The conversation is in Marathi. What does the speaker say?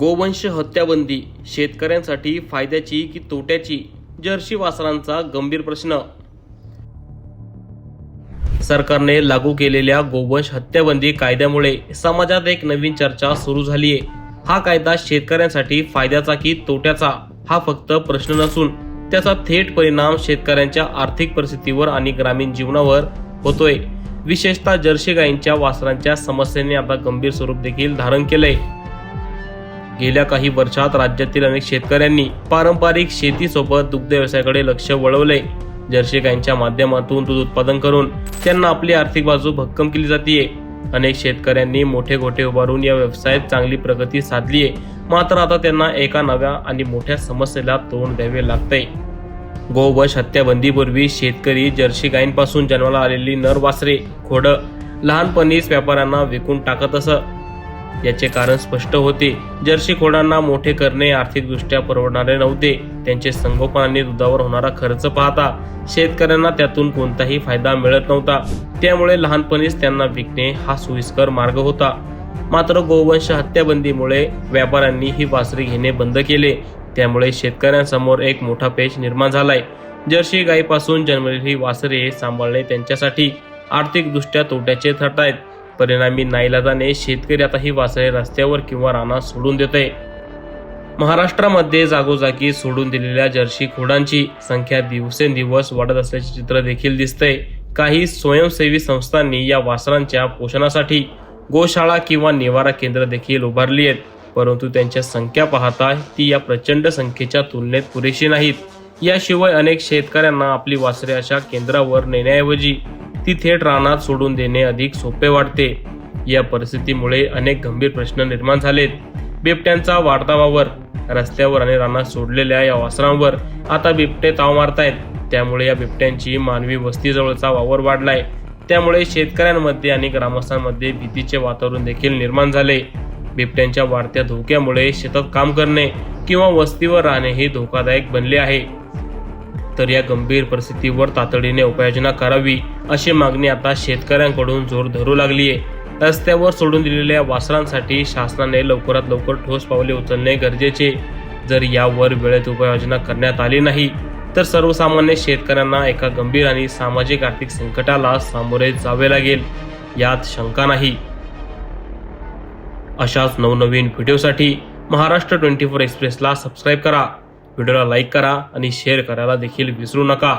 गोवंश हत्याबंदी. शेतकऱ्यांसाठी फायद्याची की तोट्याची? जर्सी वासरांचा गंभीर प्रश्न. सरकारने लागू केलेल्या गोवंश हत्याबंदी कायद्यामुळे समाजात एक नवीन चर्चा सुरू झालीय. हा कायदा शेतकऱ्यांसाठी फायद्याचा की तोट्याचा? हा फक्त प्रश्न नसून त्याचा थेट परिणाम शेतकऱ्यांच्या आर्थिक परिस्थितीवर आणि ग्रामीण जीवनावर होतोय. विशेषतः जर्सी गायींच्या वासरांच्या समस्येने आता गंभीर स्वरूप देखील धारण केलंय. गेल्या काही वर्षात राज्यातील अनेक शेतकऱ्यांनी पारंपरिक शेतीसोबत दुग्ध व्यवसायाकडे लक्ष वळवले. जर्सी गायींच्या माध्यमातून दूध उत्पादन करून त्यांना आपली आर्थिक बाजू भक्कम केली जाते अनेक शेतकऱ्यांनी मोठे गोठे उभारून या व्यवसायात चांगली प्रगती साधली आहे मात्र आता त्यांना एका नव्या आणि मोठ्या समस्येला तोंड द्यावे लागते गोवंश हत्याबंदीपूर्वी शेतकरी जर्सी गायींपासून जन्माला आलेली नर वासरे खोडं लहानपणीच व्यापाऱ्यांना विकून टाकत असं याचे कारण स्पष्ट होते. जर्सी खोडांना मोठे करणे आर्थिकदृष्ट्या परवडणारे नव्हते. त्यांचे संगोपन आणि दुधावर होणारा खर्च पाहता शेतकऱ्यांना त्यातून कोणताही फायदा मिळत नव्हता. त्यामुळे लहानपणीच त्यांना विकणे हा सोयीस्कर मार्ग होता. मात्र गोवंश हत्याबंदीमुळे व्यापाऱ्यांनी ही वासरे घेणे बंद केले. त्यामुळे शेतकऱ्यांसमोर एक मोठा पेच निर्माण झालाय. जर्सी गायीपासून जन्मलेली वासरे सांभाळणे त्यांच्यासाठी आर्थिकदृष्ट्या तोट्याचे ठरत आहेत परिणामी नाईलाजाने शेतकरी आता ही वासरे रस्त्यावर किंवा रानात सोडून देत आहे महाराष्ट्रामध्ये जागोजागी सोडून दिलेल्या जर्सी खोडांची संख्या दिवसेंदिवस वाढत असल्याचे चित्र देखील दिसतंय. काही स्वयंसेवी संस्थांनी या वासरांच्या पोषणासाठी गोशाळा किंवा निवारा केंद्र देखील उभारली आहेत. परंतु त्यांच्या संख्या पाहता ती या प्रचंड संख्येच्या तुलनेत पुरेशी नाहीत. याशिवाय अनेक शेतकऱ्यांना आपली वासरे अशा केंद्रावर नेण्याऐवजी ती थेट रानात सोडून देणे अधिक सोपे वाटते. या परिस्थितीमुळे अनेक गंभीर प्रश्न निर्माण झालेत. बिबट्यांचा वाढता वावर रस्त्यावर आणि रानात सोडलेल्या या वासरांवर आता बिबटे ताव मारतायत. त्यामुळे या बिबट्यांची मानवी वस्तीजवळचा वावर वाढलाय. त्यामुळे शेतकऱ्यांमध्ये आणि ग्रामस्थांमध्ये भीतीचे वातावरण देखील निर्माण झाले. बिबट्यांच्या वाढत्या धोक्यामुळे शेतात काम करणे किंवा वस्तीवर राहणे हे धोकादायक बनले आहे. तर या गंभीर परिस्थितीवर तातडीने उपाययोजना करावी अशी मागणी आता शेतकऱ्यांकडून जोर धरू लागली आहे. रस्त्यावर सोडून दिलेल्या वासरांसाठी शासनाने लवकरात लवकर ठोस पावले उचलणे गरजेचे जर यावर वेळेत उपाययोजना करण्यात आली नाही तर सर्वसामान्य शेतकऱ्यांना एका गंभीर आणि सामाजिक आर्थिक संकटाला सामोरे जावे लागेल यात शंका नाही. अशाच नवनवीन व्हिडिओसाठी महाराष्ट्र ट्वेंटी फोर एक्सप्रेसला सबस्क्राईब करा. व्हिडिओला लाईक करा आणि शेअर करायला देखील विसरू नका.